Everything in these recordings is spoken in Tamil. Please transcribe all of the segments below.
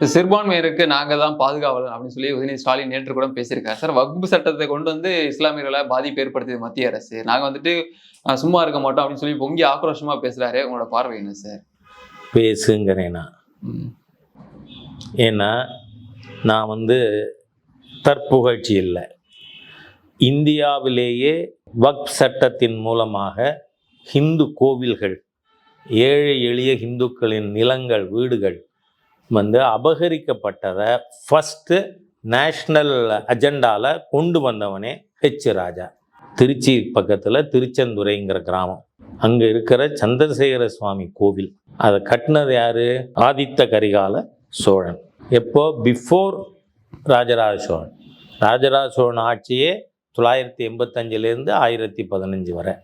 சிறுபான்மையருக்கு நாங்க தான் பாதுகாவலன் அப்படின்னு சொல்லி உதயநிதி ஸ்டாலின் நேற்று கூட பேசியிருக்காரு. சார் வக்பு சட்டத்தை கொண்டு வந்து இஸ்லாமியர்களை பாதிப்பு ஏற்படுத்தியது மத்திய அரசு. நாங்க வந்துட்டு சும்மா இருக்க மாட்டோம் அப்படின்னு சொல்லி பொங்கி ஆக்ரோஷமா பேசுறாரு. உங்களோட பார்வை என்ன சார்? பேசுங்கிறேன் நான். ம். ஏன்னா நான் வந்து தற்புகழ்ச்சி இல்லை. இந்தியாவிலேயே வக்ஃப் சட்டத்தின் மூலமாக ஹிந்து கோவில்கள் ஏழை எளிய இந்துக்களின் நிலங்கள் வீடுகள் வந்து அபகரிக்கப்பட்டதை ஃபஸ்ட்டு நேஷ்னல் அஜெண்டாவில் கொண்டு வந்தவனே ஹெச் ராஜா. திருச்சி பக்கத்தில் திருச்செந்துறைங்கிற கிராமம். அங்கே இருக்கிற சந்திரசேகர சுவாமி கோவில். அதை கட்டினது யார்? ஆதித்த கரிகால சோழன். எப்போ? பிஃபோர் ராஜராஜ சோழன். ராஜராஜ சோழன் ஆட்சியே தொள்ளாயிரத்தி எண்பத்தஞ்சிலேருந்து ஆயிரத்தி பதினஞ்சு வரை.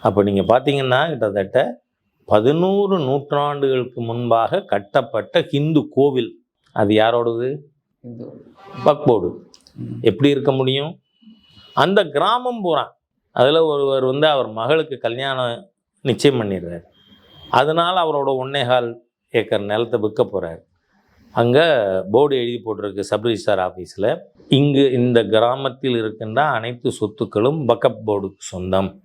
அப்போ நீங்கள் பார்த்தீங்கன்னா கிட்டத்தட்ட பதினோரு நூற்றாண்டுகளுக்கு முன்பாக கட்டப்பட்ட ஹிந்து கோவில். அது யாரோடது? ம். எப்படி இருக்க முடியும்? அந்த கிராமம் பூரா அதில் ஒருவர் வந்து அவர் மகளுக்கு கல்யாணம் நிச்சயம் பண்ணிடுறாரு. அதனால் அவரோட ஒன்னேகால் ஏக்கர் நிலத்தை விற்க போகிறார் அங்கே போர்டு எழுதி போட்டிருக்கு சப் ரிஜிஸ்டார் ஆஃபீஸில் இங்கு இந்த கிராமத்தில் இருக்கின்ற அனைத்து சொத்துக்களும் பக்கப் போர்டுக்கு சொந்தம்.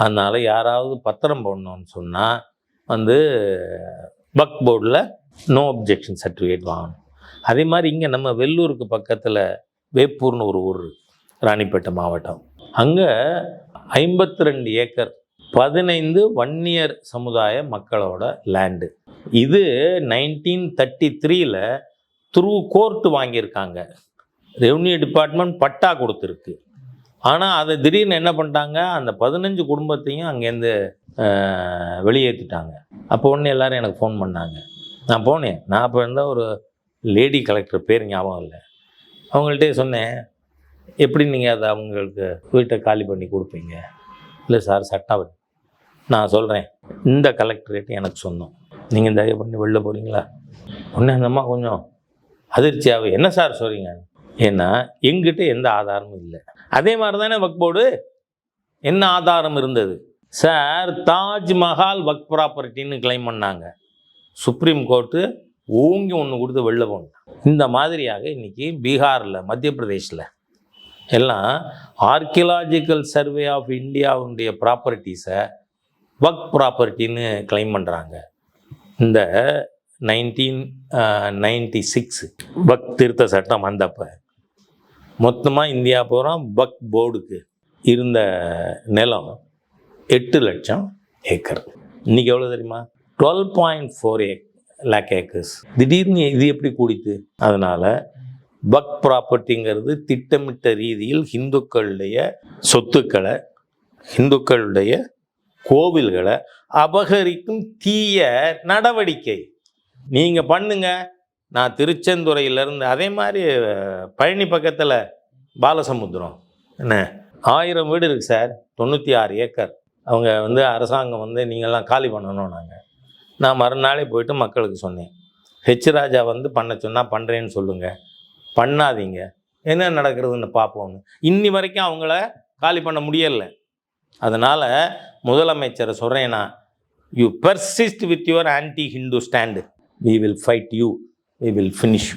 அதனால் யாராவது பத்திரம் போடணும்னு சொன்னால் வந்து பக் போர்டில் நோ அப்ஜெக்ஷன் சர்டிஃபிகேட் வாங்கணும். அதே மாதிரி இங்கே நம்ம வெள்ளூருக்கு பக்கத்தில் வேப்பூர்னு ஒரு ஊர் ராணிப்பேட்டை மாவட்டம். அங்கே ஐம்பத்தி ரெண்டு ஏக்கர் பதினைந்து வன்னியர் சமுதாய மக்களோட லேண்டு இது நைன்டீன் தேர்ட்டி த்ரீல த்ரூ கோர்ட் வாங்கியிருக்காங்க. ரெவன்யூ டிபார்ட்மெண்ட் பட்டா கொடுத்துருக்கு. ஆனால் அதை திடீர்னு என்ன பண்ணிட்டாங்க? அந்த பதினஞ்சு குடும்பத்தையும் அங்கேருந்து வெளியேற்றிட்டாங்க அப்போ ஒன்று எல்லாரும் எனக்கு ஃபோன் பண்ணாங்க. நான் போனேன். நான் அப்போ இருந்தால் ஒரு லேடி கலெக்டர் பேர் ஞாபகம் இல்லை. அவங்கள்ட்டே சொன்னேன் எப்படி நீங்கள் அதை அவங்களுக்கு வீட்டை காலி பண்ணி கொடுப்பீங்க? இல்லை சார் சட்டம் நான் சொல்கிறேன் இந்த கலெக்டரேட் எனக்கு சொன்னோம் நீங்கள் தயவு பண்ணி வெளில போகிறீங்களா உடனே அந்தம்மா கொஞ்சம் அதிர்ச்சியாகவே என்ன சார் சொல்கிறீங்க ஏன்னா எங்கிட்ட எந்த ஆதாரமும் இல்லை. அதே மாதிரி தானே வக் போர்டு? என்ன ஆதாரம் இருந்தது? சார் தாஜ்மஹால் வக் ப்ராப்பர்ட்டின்னு கிளைம் பண்ணாங்க. சுப்ரீம் கோர்ட்டு ஓங்கி ஒன்று கொடுத்து வெளில போனாங்க இந்த மாதிரியாக இன்றைக்கி பீகாரில் மத்திய பிரதேஷில் எல்லாம் ஆர்கியலாஜிக்கல் சர்வே ஆஃப் இந்தியாவுடைய ப்ராப்பர்ட்டிஸை ஒர்க் ப்ராப்பர்ட்டின்னு கிளைம் பண்ணுறாங்க இந்த நைன்டீன் நைன்டி சிக்ஸ் வக் திருத்த சட்டம் வந்தப்போ மொத்தமாக இந்தியா பூரா பக் போர்டுக்கு இருந்த நிலம் எட்டு லட்சம் ஏக்கர். இன்றைக்கி எவ்வளோ தெரியுமா? டுவெல் பாயிண்ட் ஃபோர் ஏக் லேக் ஏக்கர்ஸ். திடீர்னு இது எப்படி கூடித்து? அதனால் பக் ப்ராப்பர்ட்டிங்கிறது திட்டமிட்ட ரீதியில் இந்துக்களுடைய சொத்துக்களை இந்துக்களுடைய கோவில்களை அபகரிக்கும் தீய நடவடிக்கை. நீங்கள் பண்ணுங்கள் நான் திருச்செந்துறையிலேருந்து அதே மாதிரி பழனி பக்கத்தில் பாலசமுத்திரம். என்ன? ஆயிரம் வீடு இருக்குது சார் தொண்ணூற்றி ஆறு ஏக்கர். அவங்க வந்து அரசாங்கம் வந்து நீங்கள்லாம் காலி பண்ணணும் நாங்கள் நான் மறுநாளே போயிட்டு மக்களுக்கு சொன்னேன். ஹெச் ராஜா வந்து பண்ண சொன்னால் பண்ணுறேன்னு சொல்லுங்கள் பண்ணாதீங்க. என்ன நடக்கிறதுன்னு பார்ப்போம்னு இன்னி வரைக்கும் அவங்கள காலி பண்ண முடியலை. அதனால் முதலமைச்சரை சொல்கிறேன் நான். You persist with your anti Hindu stand we will fight you we will finish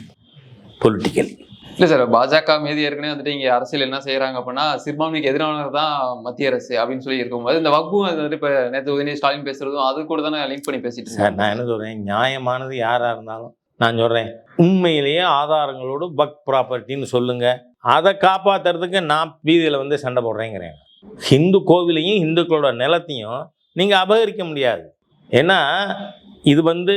politically இல்ல சார் பாஜக மீது ஏற்கனவே வந்துட்டு இங்க அரசியல் என்ன செய்யறாங்க அப்படின்னா சிறுபான்மைக்கு எதிரானது தான் மத்திய அரசு அப்படின்னு சொல்லி இருக்கும்போது இந்த வக்பும் அது வந்து இப்ப நேற்று உதயநிதி ஸ்டாலின் பேசுறதும் அது கூட தானே லிங்க் பண்ணி பேசிட்டு சார் நான் என்ன சொல்கிறேன் நியாயமானது யாராக இருந்தாலும் நான் சொல்கிறேன் உண்மையிலேயே ஆதாரங்களோடு பக் ப்ராப்பர்ட்டின்னு சொல்லுங்கள் அதை காப்பாற்றுறதுக்கு நான் வீதியில் வந்து சண்டை போடுறேங்கிறேன். ஹிந்து கோவிலையும் இந்துக்களோட நிலத்தையும் நீங்கள் அபகரிக்க முடியாது. ஏன்னா இது வந்து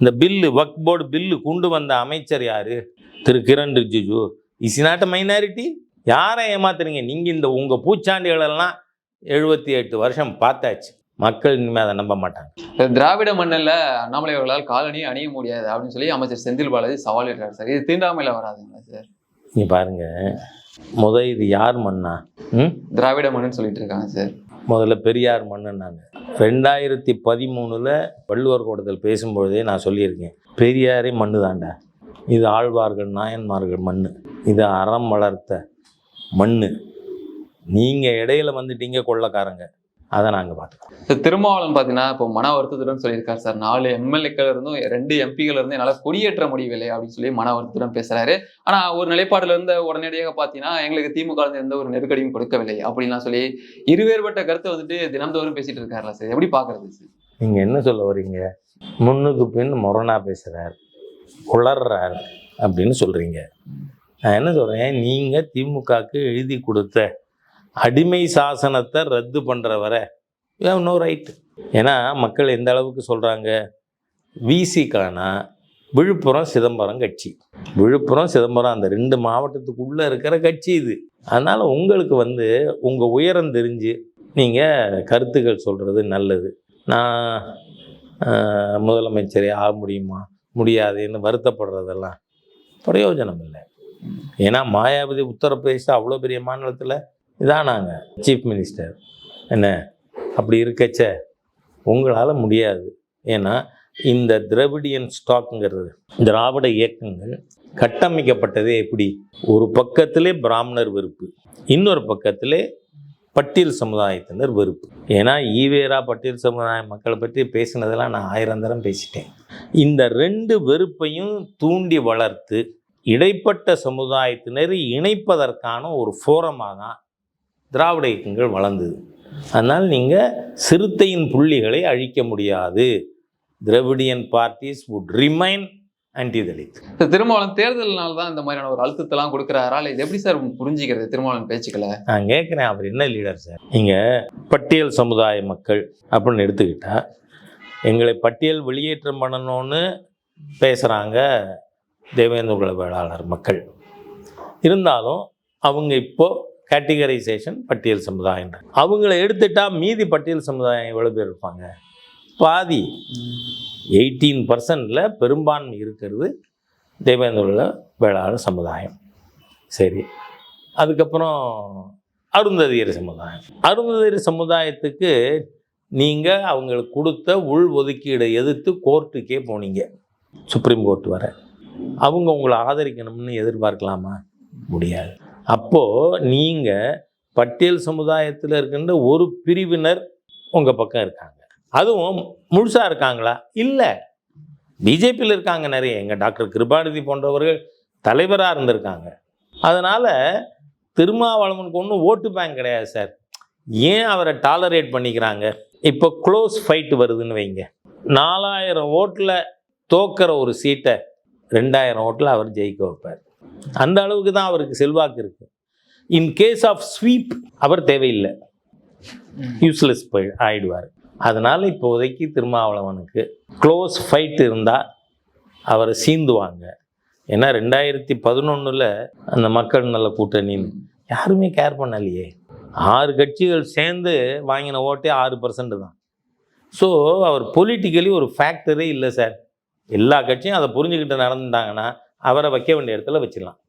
இந்த பில்லு வக் போர்டு பில்லு கொண்டு வந்த அமைச்சர் யாரு? Thiru Kiren Rijiju. Is not minority யாரை ஏமாத்துறீங்க? நீங்கள் இந்த உங்கள் பூச்சாண்டிகளெல்லாம் எழுபத்தி எட்டு வருஷம் பார்த்தாச்சு. மக்கள் இனிமேல் அதை நம்ப மாட்டாங்க. திராவிட மண்ணில் அண்ணாமலை அவர்களால் காலனி அணிய முடியாது அப்படின்னு சொல்லி அமைச்சர் செந்தில் பாலாஜி சவால் இடுறாரு சார். இது தீண்டாமையில வராதுங்களா சார்? நீ பாருங்க. முத இது யார் மண்ணா ம்? திராவிட மண்ணுன்னு சொல்லிட்டு இருக்காங்க சார். முதல்ல பெரியார் மண்ணுன்னாங்க ரெண்டாயிரத்தி பதிமூணில் வள்ளுவர் கூடத்தில் பேசும்பொழுதே நான் சொல்லியிருக்கேன் பெரியாரே மண்ணு தாண்டா. இது ஆழ்வார்கள் நாயன்மார்கள் மண் இது அறம் வளர்த்த மண் நீங்கள் இடையில வந்துட்டீங்க கொள்ளக்காரங்க. அதை நாங்கள் பார்த்துக்கோம் சார் திருமாவளவன் பார்த்தீங்கன்னா இப்போ மன வருத்தத்துடன் சொல்லியிருக்காரு சார். நாலு எம்எல்ஏக்கள் இருந்தும் ரெண்டு எம்பிகள் இருந்து என்னால் கொடியேற்ற முடியவில்லை அப்படின்னு சொல்லி மன வருத்தத்துடன் பேசுறாரு. ஆனா ஒரு நிலைப்பாடுல இருந்து உடனடியாக பார்த்தீங்கன்னா எங்களுக்கு திமுக எந்த ஒரு நெருக்கடியும் கொடுக்கவில்லை அப்படின்லாம் சொல்லி இருவேறுபட்ட கருத்தை வந்துட்டு தினந்தோறும் பேசிட்டு இருக்காருல்ல சார். எப்படி பாக்குறது சார் நீங்கள் என்ன சொல்ல வரீங்க முன்னுக்கு பின் முரணா பேசுகிறார் உளர்றார் அப்படின்னு சொல்கிறீங்க நான் என்ன சொல்கிறேன் நீங்கள் திமுகவுக்கு எழுதி கொடுத்த அடிமை சாசனத்தை ரத்து பண்ணுற வரை நோ ரைட்டு ஏன்னா மக்கள் எந்த அளவுக்கு சொல்கிறாங்க விசிக்கானா விழுப்புரம் சிதம்பரம் கட்சி. விழுப்புரம் சிதம்பரம் அந்த ரெண்டு மாவட்டத்துக்குள்ளே இருக்கிற கட்சி இது. அதனால் உங்களுக்கு வந்து உங்கள் உயரம் தெரிஞ்சு நீங்கள் கருத்துக்கள் சொல்கிறது நல்லது. நான் முதலமைச்சரே ஆக முடியுமா? முடியாதுன்னு வருத்தப்படுறதெல்லாம் பிரயோஜனம் இல்லை. ஏன்னா மாயாவதி உத்தரப்பிரதேசம் அவ்வளோ பெரிய மாநிலத்தில் இதான் நாங்கள் சீஃப் மினிஸ்டர் என்ன? அப்படி இருக்கச்ச. உங்களால் முடியாது. ஏன்னா இந்த திராவிடியன் ஸ்டாக்குங்கிறது திராவிட இயக்கங்கள் கட்டமைக்கப்பட்டதே எப்படி? ஒரு பக்கத்திலே பிராமணர் வெறுப்பு இன்னொரு பக்கத்திலே பட்டியல் சமுதாயத்தினர் வெறுப்பு. ஏன்னா ஈவேரா பட்டியல் சமுதாய மக்களை பற்றி பேசினதெல்லாம் நான் ஆயிரம் தரம் பேசிட்டேன். இந்த ரெண்டு வெறுப்பையும் தூண்டி வளர்த்து இடைப்பட்ட சமுதாயத்தினரை இணைப்பதற்கான ஒரு ஃபோரமாக தான் திராவிட இயக்கங்கள் வளர்ந்தது. அதனால் நீங்கள் சிறுத்தையின் புள்ளிகளை அழிக்க முடியாது. Dravidian parties would remain anti Dalit sir Thirumavalavan தேர்தல்னால தான் இந்த மாதிரியான ஒரு அழுத்தத்தெல்லாம் கொடுக்குறாரா? இது எப்படி சார் புரிஞ்சுக்கிறது திருமாவளவன் பேச்சுக்களை? நான் கேட்குறேன் அவர் என்ன லீடர் சார்? நீங்கள் பட்டியல் சமுதாய மக்கள் அப்படின்னு எடுத்துக்கிட்டா எங்களை பட்டியல் வெளியேற்றம் பண்ணணும்னு பேசுகிறாங்க தேவேந்திர குல வேளாளர் மக்கள். இருந்தாலும் அவங்க இப்போ கேட்டகரைசேஷன் பட்டியல் சமுதாயம் அவங்கள எடுத்துட்டால் மீதி பட்டியல் சமுதாயம் எவ்வளோ பேர் இருப்பாங்க? பாதி. எயிட்டீன் பர்சன்டில் பெரும்பான்மை இருக்கிறது தேவேந்திர வேளாண் சமுதாயம். சரி. அதுக்கப்புறம் அருந்ததியர் சமுதாயம். அருந்ததியர் சமுதாயத்துக்கு நீங்கள் அவங்களுக்கு கொடுத்த உள் ஒதுக்கீடை எதிர்த்து கோர்ட்டுக்கே போனீங்க. சுப்ரீம் கோர்ட் வர. அவங்க உங்களை ஆதரிக்கணும்னு எதிர்பார்க்கலாமா? முடியாது. அப்போது நீங்கள் பட்டியல் சமுதாயத்தில் இருக்கின்ற ஒரு பிரிவினர் உங்கள் பக்கம் இருக்காங்க. அதுவும் முழுசாக இருக்காங்களா? இல்லை. பிஜேபியில் இருக்காங்க நிறைய. எங்கள் டாக்டர் கிருபாநிதி போன்றவர்கள் தலைவராக இருந்திருக்காங்க. அதனால் திருமாவளவனுக்கு ஒன்றும் ஓட்டு பேங்க் கிடையாது சார். ஏன் அவரை டாலரேட் பண்ணிக்கிறாங்க? இப்போ க்ளோஸ் ஃபைட் வருதுன்னு வைங்க. நாலாயிரம் ஓட்டில் தோக்கிற ஒரு சீட்டை ரெண்டாயிரம் ஓட்டில் அவர் ஜெயிக்க வைப்பார். அந்த அளவுக்கு தான் அவருக்கு செல்வாக்கு இருக்கு. இன் கேஸ் ஆஃப் ஸ்வீப் அவர் தேவையில்லை. யூஸ்லெஸ் போய் ஆயிடுவார். அதனால் இப்போதைக்கு திருமாவளவனுக்கு க்ளோஸ் ஃபைட் இருந்தால் அவரை சீந்துவாங்க. ஏன்னா ரெண்டாயிரத்தி பதினொன்றில் அந்த மக்கள் நல்ல கூட்டணின்னு யாருமே கேர் பண்ணலையே. ஆறு கட்சிகள் சேர்ந்து வாங்கின ஓட்டே ஆறு பர்சன்ட் தான். ஸோ அவர் பொலிட்டிக்கலி ஒரு ஃபேக்டரே இல்லை சார் எல்லா கட்சியும் அதை புரிஞ்சுக்கிட்டு நடந்துட்டாங்கன்னா அவரை வைக்க வேண்டிய இடத்துல வச்சிடலாம்.